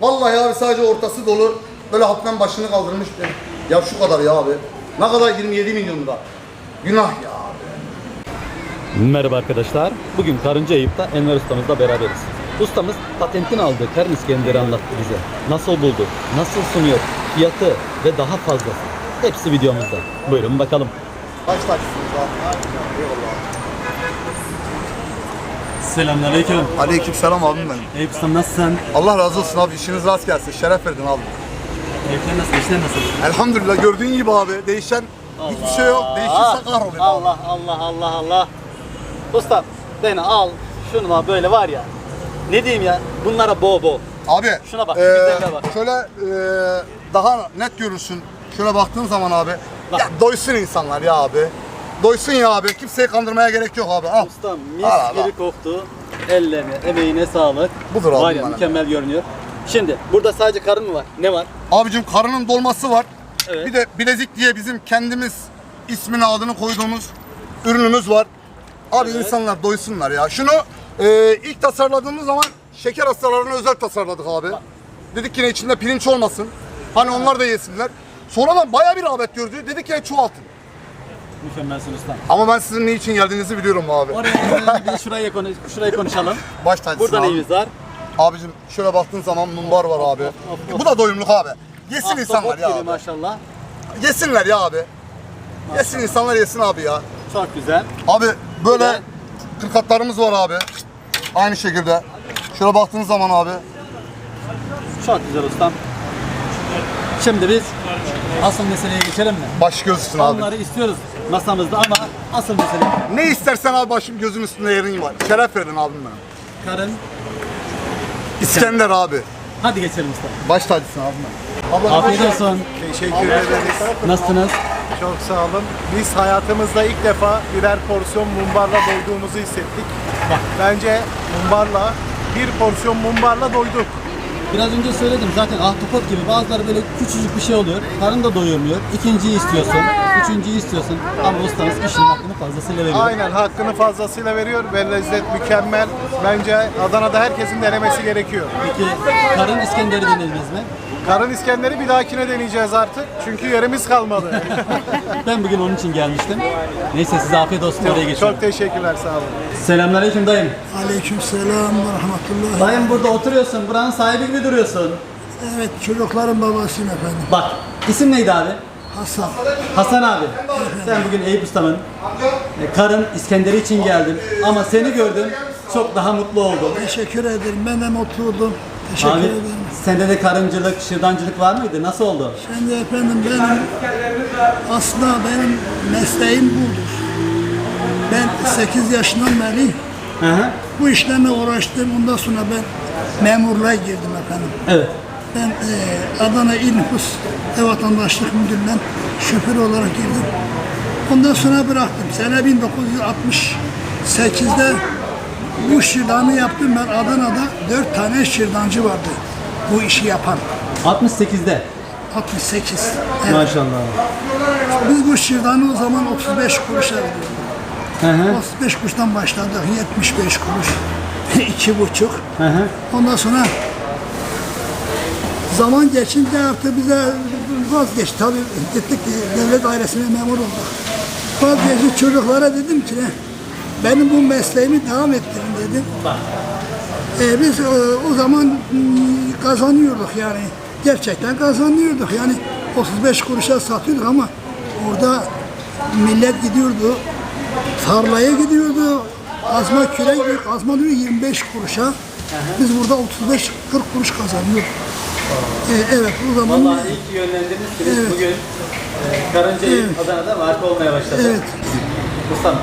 Vallahi abi sadece ortası dolu. Böyle hafiften başını kaldırmış. Ya şu kadar ya abi. Ne kadar 27 milyon lira. Günah ya abi. Merhaba arkadaşlar. Bugün Karınca Eyüp'te Enver ustamızla beraberiz. Ustamız patentini aldığı karın İskender'i anlattı bize. Nasıl buldu, nasıl sunuyor, fiyatı ve daha fazlası. Hepsi videomuzda. Buyurun bakalım. Kaç taksiniz abi? Eyvallah. Selamünaleyküm. Aleyküm selam abim benim. Eyüp ustam nasılsın? Allah razı olsun abi. işiniz rast gelsin. Şeref verdin abi. Eyüp'ten nasıl, işler nasıl? Elhamdülillah gördüğün gibi abi. Değişen hiçbir şey yok. Değişirse kahroluyor. abi. Allah Allah Allah Allah. Ustam beni al şunuma böyle var ya. Ne diyeyim ya? Bunlara bo bo. Abi Şuna bak, güzelliğe bak. Şöyle eee, daha net görürsün. Şöyle baktığın zaman abi. Bak. Ya doysun insanlar ya abi. Doysun ya abi. Kimseyi kandırmaya gerek yok abi. Al. Ustam mis Al abi, gibi koktu. Ellerine, emeğine sağlık. Budur abi Var ya bana. mükemmel görünüyor. Şimdi burada sadece karın mı var? Ne var? Abicim karının dolması var. Evet. Bir de bilezik diye bizim kendimiz ismini adını koyduğumuz ürünümüz var. Abi Evet. insanlar doysunlar ya. Şunu eee, ilk tasarladığımız zaman şeker hastalarına özel tasarladık abi. Dedik ki ne içinde pirinç olmasın. Hani onlar da yesinler. Sonradan bayağı bir rağbet gördü. Dedik ki çoğaltın. Mükemmelsin ustam. Ama ben sizin ne için geldiğinizi biliyorum abi. Oraya bir şuraya konuş, şurayı konuşalım. Baş tacısın Burada abi. neyimiz var? Abicim şöyle baktığın zaman mumbar var abi. of, Bu da doyumluk abi. Yesin Ahtapot insanlar ya gibi abi. maşallah. Yesinler ya abi. Yesin insanlar yesin abi ya. Çok güzel. Abi böyle de- kırkatlarımız var abi. Aynı şekilde. Şöyle baktığınız zaman abi. Çok güzel ustam. Şimdi biz asıl meseleye geçelim mi? Baş göz üstüne abi. Onları istiyoruz masamızda ama asıl mesele Ne istersen abi başım gözüm üstünde yerin var. Şeref verdin abim benim. karın. İskender abi. Hadi geçelim usta. Baş tacısın abim benim. Abla, Afiyet olsun. Teşekkür ederiz. Nasılsınız? Çok sağ olun. Biz hayatımızda ilk defa birer porsiyon mumbarla doyduğumuzu hissettik. Bence mumbarla, bir porsiyon mumbarla doyduk. Biraz önce söyledim zaten ahtapot gibi bazıları böyle küçücük bir şey oluyor. Karın da doyurmuyor. İkinciyi istiyorsun, üçüncüyü istiyorsun. Ama ustamız işin hakkını fazlasıyla veriyor. Aynen hakkını fazlasıyla veriyor ve lezzet mükemmel. Bence Adana'da herkesin denemesi gerekiyor. Peki karın İskender'i denediniz mi? Karın İskender'i bir dahakine deneyeceğiz artık. Çünkü yerimiz kalmadı. Ben bugün onun için gelmiştim. Neyse size afiyet olsun oraya geçiyorum. Çok teşekkürler sağ olun. Selamünaleyküm dayım. Aleykümselam ve rahmetullah. Dayım burada oturuyorsun. Buranın sahibi gibi duruyorsun. Evet çocukların babasıyım efendim. Bak isim neydi abi? Hasan. Hasan abi. Sen bugün Eyüp Usta'nın e, karın İskender'i için geldin. Ama seni gördüm. Çok daha mutlu oldum. Teşekkür ederim. Ben de mutlu oldum. Teşekkür Abi ederim. sende de karıncılık, şırdancılık var mıydı? Nasıl oldu? Şimdi efendim benim aslında benim mesleğim budur. Ben 8 yaşından beri Hı hı. bu işlerle uğraştım. Ondan sonra ben memurluğa girdim efendim. Evet. Ben eee, Adana İl Nüfus ve Vatandaşlık Müdürlüğü'nden şoför olarak girdim. Ondan sonra bıraktım. Sene 1968'de bu şırdanı yaptım. Ben Adana'da dört tane şırdancı vardı bu işi yapan. 68'de. 68. Evet. Maşallah. Biz bu şırdanı o zaman 35 kuruşa veriyorduk. Hı hı. 35 kuruştan başladık. 75 kuruş. iki buçuk. Hı hı. Ondan sonra zaman geçince artık bize vazgeçti. Tabii gittik devlet dairesine memur olduk. Vazgeçti çocuklara dedim ki benim bu mesleğimi devam ettirin dedim. Ee, biz e, o zaman mm, kazanıyorduk yani. Gerçekten kazanıyorduk yani 35 kuruşa satıyorduk ama orada millet gidiyordu tarlaya gidiyordu. Azma kürek, azma diyor 25 kuruşa. Biz burada 35-40 kuruş kazanıyorduk. Ee, evet o zaman Vallahi iyi ki yönlendirmişsiniz. Evet. Bugün e, Karınca Evet. Adana'da marka olmaya başladı. evet Ustam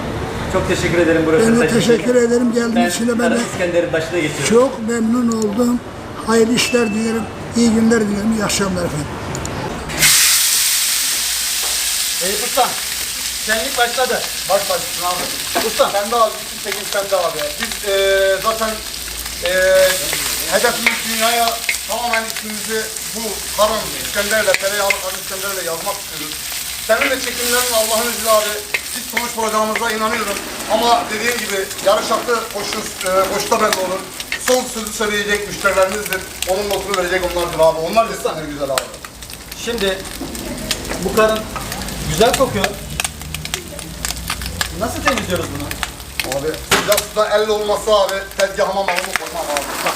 çok teşekkür ederim bu ben de teşekkür ederim geldiğiniz Ben için de ben de İskender'in başına geçiyorum. çok memnun oldum. Hayırlı işler dilerim. iyi günler dilerim. İyi akşamlar efendim. Eyüp Usta, senlik başladı. Baş tacısın abi. Usta. Sen de abi. Bütün tekin sen de abi. Biz eee, zaten eee hedefimiz dünyaya tamamen ismimizi bu karın İskender'le, tereyağlı karın İskender'le yazmak istiyoruz. Senin de çekimlerin Allah'ın izniyle abi siz sonuç bulacağımıza inanıyorum. Ama dediğim gibi yarış hakkı koşu, eee koşuda belli olur. son sözü söyleyecek müşterilerimizdir. Onun notunu verecek onlardır abi. Onlar desinler güzel abi. Şimdi bu karın güzel kokuyor. Nasıl temizliyoruz bunu? Abi sıcak suda elle olması abi tezgahıma malımı koymam abi. Bak,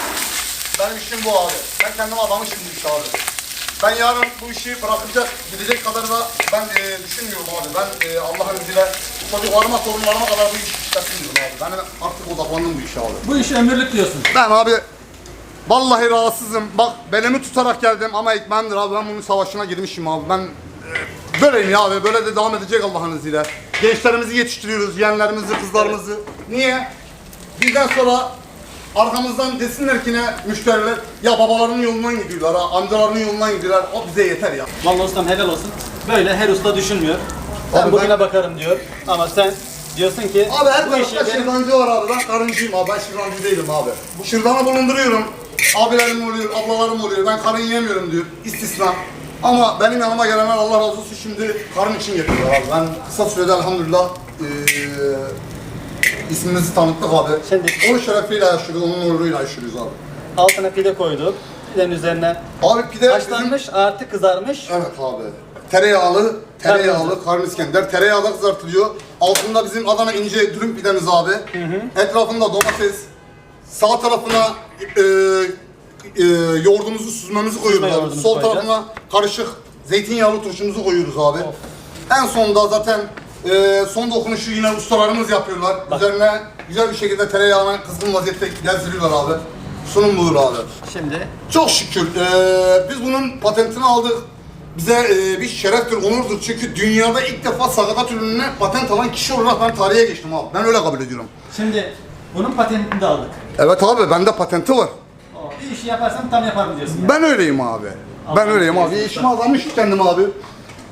Benim işim bu abi. Ben kendim adamışım bu işe abi. Ben yarın bu işi bırakacak, gidecek kadar da ben e, düşünmüyorum abi. Ben e, Allah'ın izniyle çocuklarıma, torunlarıma kadar bu işi işlesin diyorum abi. Ben artık odaklandım bu işe abi. Bu işi ömürlük diyorsun. Ben abi vallahi rahatsızım. Bak belimi tutarak geldim ama ekmeğimdir abi. Ben bunun savaşına girmişim abi. Ben e, böyleyim ya abi. Böyle de devam edecek Allah'ın izniyle. Gençlerimizi yetiştiriyoruz, yeğenlerimizi, kızlarımızı. Niye? Bizden sonra arkamızdan desinler ki ne müşteriler ya babalarının yolundan gidiyorlar ha, amcalarının yolundan gidiyorlar. O bize yeter ya. Vallahi ustam helal olsun. Böyle her usta düşünmüyor. Ben Abi bugüne ben- bakarım diyor. Ama sen diyorsun ki Abi her bu işi tarafta benim- şırdancı var abi. Ben karıncıyım abi. Ben şırdancı değilim abi. Bu şırdanı bulunduruyorum. Abilerim oluyor, ablalarım oluyor. Ben karın yemiyorum diyor. İstisna. Ama benim yanıma gelenler Allah razı olsun şimdi karın için getiriyorlar abi. Ben kısa sürede elhamdülillah eee ismimizi tanıttık abi. Şimdi- Onun şerefiyle yaşıyoruz, onun onuruyla yaşıyoruz abi. altına pide koyduk. Pidenin üzerine Abi pide bizim... haşlanmış artı kızarmış. Evet abi. Tereyağlı, tereyağlı karın İskender. Tereyağda kızartılıyor. Altında bizim Adana ince dürüm pidemiz abi. Etrafında domates. Sağ tarafına e, e, yoğurdumuzu, süzmemizi koyuyoruz abi. yoğurdumuzu Sol koyacağız. tarafına karışık zeytinyağlı turşumuzu koyuyoruz abi. En sonunda zaten e, son dokunuşu yine ustalarımız yapıyorlar. Üzerine güzel bir şekilde tereyağına kızgın vaziyette gezdiriyorlar abi. Sunum budur abi. Şimdi Çok şükür. eee, biz bunun patentini aldık. Bize eee, bir şereftir, onurdur. Çünkü dünyada ilk defa sakatat ürününe patent alan kişi olarak ben tarihe geçtim abi. Ben öyle kabul ediyorum. şimdi bunun patentini de aldık. Evet abi, bende patenti var. O, bir işi yaparsam tam yaparım diyorsun. yani. Ben öyleyim abi. Ben öyleyim abi. İşime adamış kendim abi.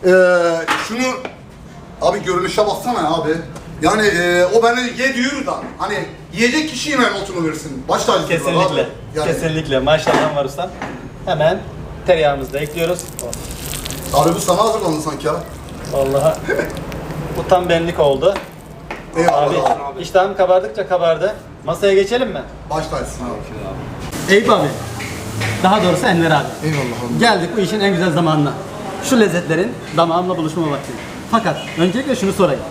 Eee şunu, abi görünüşe baksana abi. Yani eee, o beni ye diyor da hani yiyecek kişi yine notunu versin. Baş tacıdır Kesinlikle. abi. Yani, Kesinlikle. Maşallah var ustam. Hemen tereyağımızı da ekliyoruz. Abi bu sana hazırlandı sanki ya. Vallahi bu tam benlik oldu. Eyvallah Abi, abi. iştahım kabardıkça kabardı. Masaya geçelim mi? Baş tacısın abi. Eyüp abi. Daha doğrusu Enver abi. Eyvallah abi. Geldik bu işin en güzel zamanına. Şu lezzetlerin damağımla buluşma vakti. Fakat öncelikle şunu sorayım.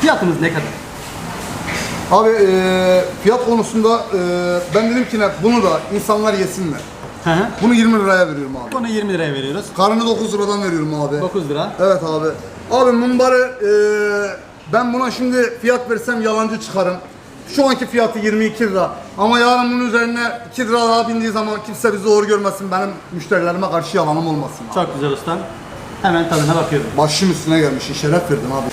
Fiyatımız ne kadar? Abi eee, fiyat konusunda eee, ben dedim ki ne bunu da insanlar yesinler. Hı hı. Bunu 20 liraya veriyorum abi. Bunu 20 liraya veriyoruz. Karnı 9 liradan veriyorum abi. 9 lira. Evet abi. Abi mumbarı eee, ben buna şimdi fiyat versem yalancı çıkarım. Şu anki fiyatı 22 lira. Ama yarın bunun üzerine 2 lira daha bindiği zaman kimse bizi zor görmesin. Benim müşterilerime karşı yalanım olmasın. abi. Çok güzel ustam. Hemen tadına bakıyorum. Başım üstüne gelmişsin. Şeref verdin abi.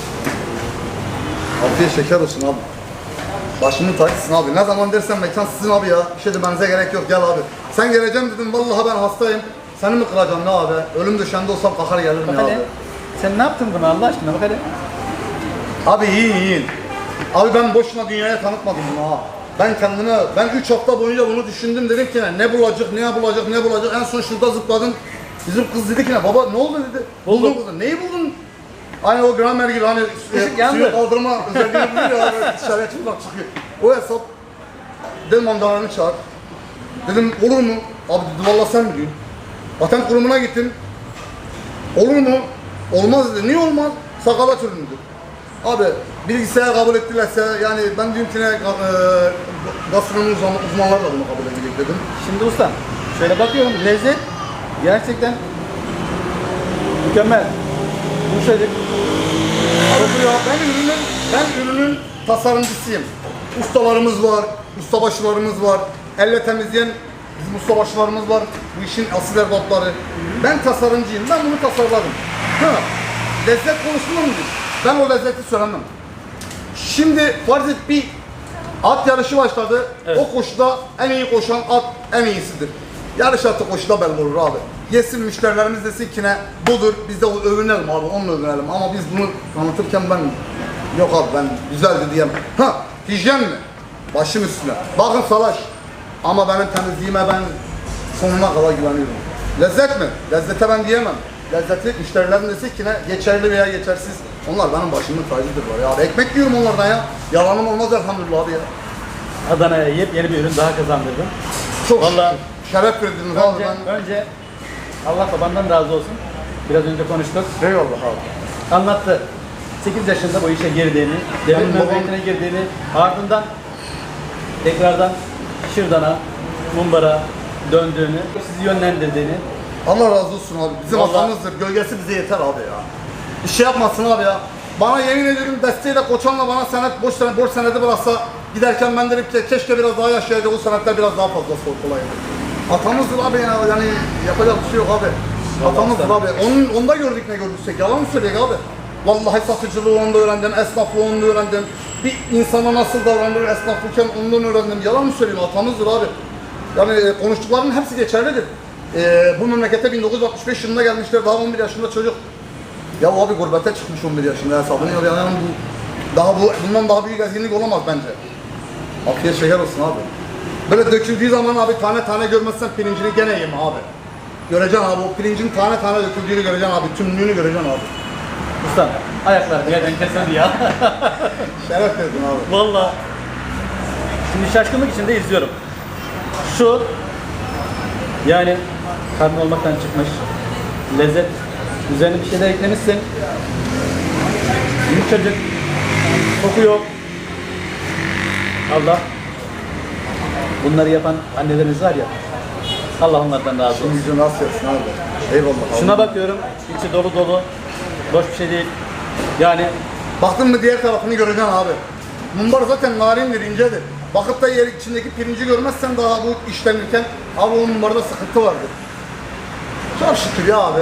Afiyet şeker olsun abi. Başımın tacısın abi. Ne zaman dersen mekan sizin abi ya. Bir şey demenize gerek yok. Gel abi. Sen geleceğim dedim. Vallahi ben hastayım. Seni mi kıracağım ne abi? Ölüm döşeğinde olsam kalkar gelirim Bak ya hele. abi. Sen ne yaptın bunu Allah aşkına bak hele. Abi yiyin yiyin. Abi ben boşuna dünyaya tanıtmadım bunu ha. Ben kendime, ben 3 hafta boyunca bunu düşündüm dedim ki ne bulacak, ne bulacak, ne bulacak. En son şurada zıpladım. Bizim kız dedi ki ne baba ne oldu dedi. Buldum kızı. Neyi buldun? Aynı o gramer gibi hani e, yandı. suyu kaldırma özelliğini böyle dışarıya çıkmak çıkıyor. O hesap dedim amcalarını çağır. Dedim olur mu? Abi dedi valla sen biliyorsun. Patent kurumuna gittim. Olur mu? Olmaz dedi. Niye olmaz? Sakalat ürünüdür. Abi bilgisayar kabul ettilerse yani ben diyorum ki ne e, gastronomi uzman, uzmanlar da bunu kabul edecek dedim. Şimdi ustam şöyle bakıyorum lezzet gerçekten mükemmel. Yumuşacık. Ya ben ürünün, ben ürünün tasarımcısıyım. Ustalarımız var, ustabaşılarımız var. Elle temizleyen bizim ustabaşılarımız var. Bu işin asil erbapları. Ben tasarımcıyım. Ben bunu tasarladım. Ha, lezzet konusunda mı? Ben o lezzeti söylemem. Şimdi farz et bir at yarışı başladı. O koşuda en iyi koşan at en iyisidir. Yarış atı koşuda belli olur abi. Yesin müşterilerimiz desin ki ne budur biz de övünelim abi onunla övünelim ama biz bunu anlatırken ben yok abi ben güzeldi diyemem. Ha hijyen mi? Başım üstüne. Bakın salaş. Ama benim temizliğime ben sonuna kadar güveniyorum. Lezzet mi? Lezzete ben diyemem. Lezzeti müşterilerin desin ki ne geçerli veya geçersiz. Onlar benim başımın tacıdır var ya. Ekmek yiyorum onlardan ya. Yalanım olmaz elhamdülillah abi ya. Adana'ya yepyeni bir ürün daha kazandırdın. Çok Vallahi şeref verdiniz abi önce, ben. önce Allah babandan razı olsun. Biraz önce konuştuk. Eyvallah abi. Anlattı. 8 yaşında bu işe girdiğini, devlet babam- memuriyetine girdiğini, ardından tekrardan Şırdan'a, Mumbar'a döndüğünü, sizi yönlendirdiğini, Allah razı olsun abi. Bizim Vallahi- atamızdır. Gölgesi bize yeter abi ya. Bir şey yapmasın abi ya. Bana yemin ediyorum desteğiyle koçanla bana senet boş senet borç senedi bıraksa giderken ben derim ki keşke biraz daha yaşayaydı o senetler biraz daha fazla olaydı. Atamızdır abi ya yani yapacak bir şey yok abi. Atamızdır abi. Onun, onda gördük ne gördüysek yalan mı söyleyek abi? Vallahi satıcılığı onda öğrendim, esnaflığı onda öğrendim. Bir insana nasıl davranılır esnaflıkken ondan öğrendim. Yalan mı söyleyeyim? Atamızdır abi. Yani e, konuştuklarının hepsi geçerlidir. E, bu memlekete 1965 yılında gelmişler, daha 11 yaşında çocuk. Ya abi gurbete çıkmış 11 yaşında hesabını ya yani bu daha bu bundan daha büyük ezginlik olamaz bence. Afiyet şeker olsun abi. Böyle döküldüğü zaman abi tane tane görmezsen pirincini gene yeme abi. Göreceksin abi o pirincin tane tane döküldüğünü göreceksin abi. Tümlüğünü göreceksin abi. Ustam ayaklar yerden kesildi ya. Şeref verdin abi. Valla. Şimdi şaşkınlık içinde izliyorum. Şu yani karnı olmaktan çıkmış lezzet üzerine bir şeyler eklemişsin. Yumuşacık koku yok. Allah bunları yapan annelerimiz var ya Allah onlardan razı olsun. Yüzü nasıl yapsın abi? Eyvallah. Şuna bakıyorum içi dolu dolu boş bir şey değil. Yani Baktın mı diğer tarafını göreceksin abi. Mumbar zaten narindir, incedir. Bakıp da yer içindeki pirinci görmezsen daha bu işlenirken abi o mumbarda sıkıntı vardır. Çok şükür ya abi.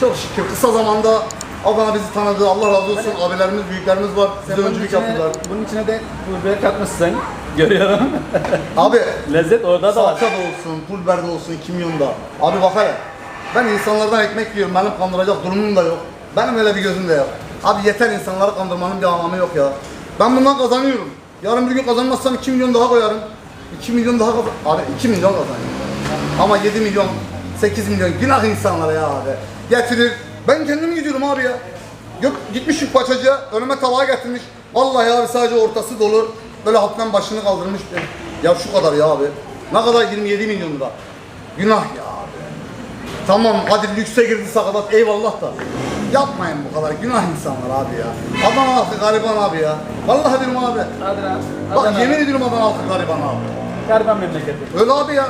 Çok şükür. Kısa zamanda Adana bizi tanıdı. Allah razı olsun. Abilerimiz, büyüklerimiz var. Bize bunun öncülük içine, yaptılar. bunun içine de biber katmışsın. Görüyorum. Abi Lezzet orada da var. salça da olsun, pul biber de olsun, kimyon da. Abi bak hele. Ben insanlardan ekmek yiyorum. Benim kandıracak durumum da yok. Benim öyle bir gözüm de yok. Abi yeter insanları kandırmanın bir anlamı yok ya. Ben bundan kazanıyorum. Yarın bir gün kazanmazsam 2 milyon daha koyarım. 2 milyon daha kazan... Abi 2 milyon kazanıyorum. Ama 7 milyon, 8 milyon günah insanlara ya abi. Getirir. Ben kendim gidiyorum abi ya. Yok gitmiş şu paçacıya önüme tava getirmiş. Vallahi abi sadece ortası dolu. Böyle hafiften başını kaldırmış. Ya şu kadar ya abi. Ne kadar 27 milyon lira. Günah ya abi. Tamam hadi lükse girdi sakatat eyvallah da. Yapmayın bu kadar günah insanlar abi ya. Adana halkı gariban abi ya. Vallahi diyorum abi. Adana. Bak Adana. yemin ediyorum Adana halkı gariban abi. Gariban memleketi. Öyle abi ya.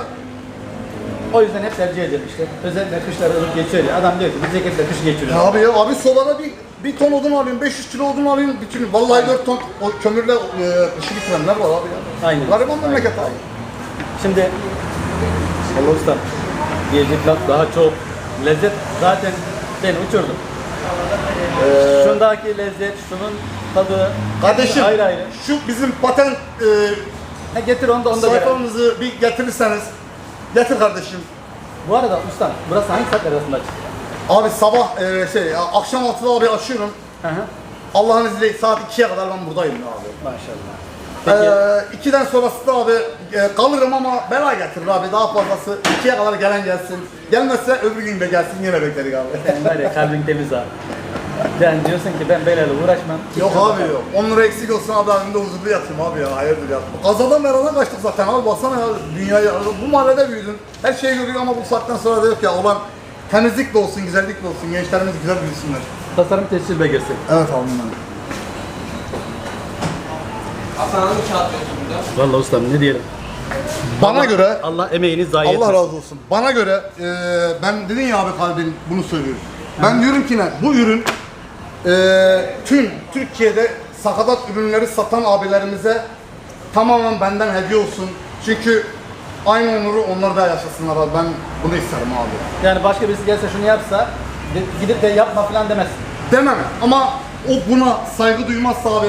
O yüzden hep tercih edilir işte. Özellikle kışları ılıp geçiyor ya. Adam diyor ki biz ceketle kış geçiriyoruz. Ya abi ya abi sobada bir bir ton odun alayım, 500 kilo odun alayım, bütün vallahi 4 ton o kömürle e, kışı bitirenler var abi ya. Aynen. Gariban memleket abi. Şimdi Allah usta diyecek laf daha çok. Lezzet zaten beni uçurdu. Şundaki lezzet, şunun tadı Kardeşim ayrı ayrı. şu bizim patent e, Ha, getir onu da onu da ver. sayfamızı bir getirirseniz getir kardeşim. Bu arada ustam burası hangi saatler arasında açık? Abi sabah e, şey akşam 6'da abi açıyorum. Hı hı. Allah'ın izniyle saat 2'ye kadar ben buradayım abi. Maşallah. Peki. Ee, 2'den sonrası da abi e, kalırım ama bela getirir abi daha fazlası 2'ye kadar gelen gelsin. Gelmezse öbür gün de gelsin yine bekleriz abi. Sen var ya kalbin temiz abi. Sen diyorsun ki ben belayla uğraşmam. Yok abi yok. 10 lira eksik olsun abi evimde huzurlu yatayım abi ya. Hayırdır ya. Kazadan merana kaçtık zaten abi. Baksana ya dünyayı. Bu mahallede büyüdün. Her şeyi görüyor ama bu saatten sonra da yok ya. Olan temizlik de olsun, güzellik de olsun. Gençlerimiz güzel büyüsünler. Tasarım tescil belgesi. Evet abi benim. Hasan'ın kağıt götürümde. Vallahi ustam ne diyelim. Bana göre Allah emeğini zayi Allah etmesin. razı olsun. Bana göre e, ben dedin ya abi kalbin bunu söylüyorum. Ben diyorum ki ne? Bu ürün e, tüm Türkiye'de sakatat ürünleri satan abilerimize tamamen benden hediye olsun. Çünkü aynı onuru onlar da yaşasınlar abi. Ben bunu isterim abi. Yani başka birisi gelse şunu yapsa de- gidip de yapma falan demezsin. Demem ama o buna saygı duymazsa abi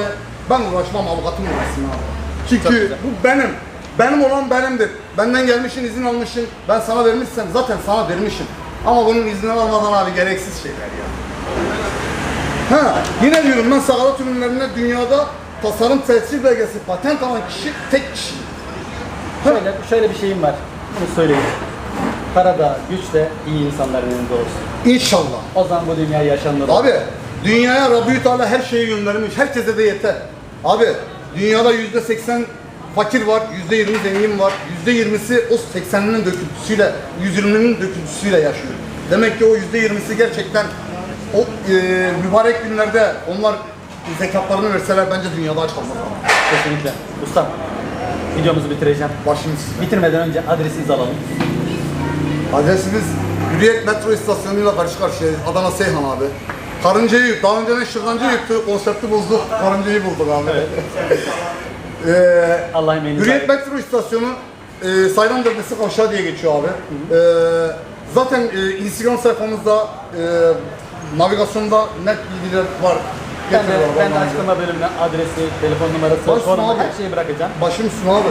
ben uğraşmam avukatım uğraşsın abi. Çok Çünkü güzel. bu benim. Benim olan benimdir. Benden gelmişsin izin almışsın. Ben sana vermişsem zaten sana vermişim. Ama bunun izni almadan abi gereksiz şeyler ya. Ha, yine diyorum ben sakalat ürünlerine dünyada tasarım tescil belgesi patent alan kişi tek kişi. Şöyle, şöyle bir şeyim var. Bunu söyleyeyim. Parada, güçte iyi insanların yanında olsun. İnşallah. O zaman bu dünya yaşanır. Abi dünyaya Rabbü Teala her şeyi göndermiş. Herkese de yeter. Abi dünyada yüzde seksen fakir var, yüzde yirmi zengin var. Yüzde yirmisi o 80'inin döküntüsüyle, 120'nin döküntüsüyle yaşıyor. Demek ki o yüzde yirmisi gerçekten o e, mübarek günlerde onlar zekatlarını verseler bence dünyada aç kalmaz. Kesinlikle. Ustam videomuzu bitireceğim. Başımız size. Bitirmeden önce adresinizi alalım. Adresimiz Hürriyet metro istasyonuyla karşı karşıyayız. Adana Seyhan abi. Karıncayı. Daha önce ne şırdancı yüktü. Konsepti bozduk. Karıncayı bulduk abi. Ee, Allah emeğinize Hürriyet metro istasyonu e, Saylan Caddesi kavşağı diye geçiyor abi. Ee, zaten e, Instagram sayfamızda e, navigasyonda net bilgiler var. Ben de, Getiriyorlar ben de bana. açıklama bölümüne adresi, telefon numarası, Başsın abi. her şeyi bırakacağım. Başım üstüne abi.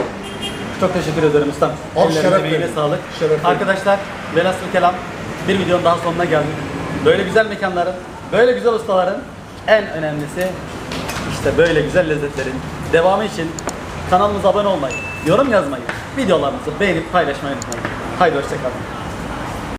Çok teşekkür ederim ustam. Abi şeref emeğine sağlık. Şeref. Arkadaşlar velhasıl kelam bir videonun daha sonuna geldik. Böyle güzel mekanların, böyle güzel ustaların en önemlisi işte böyle güzel lezzetlerin devamı için kanalımıza abone olmayı, yorum yazmayı, videolarımızı beğenip paylaşmayı unutmayın. Haydi hoşçakalın.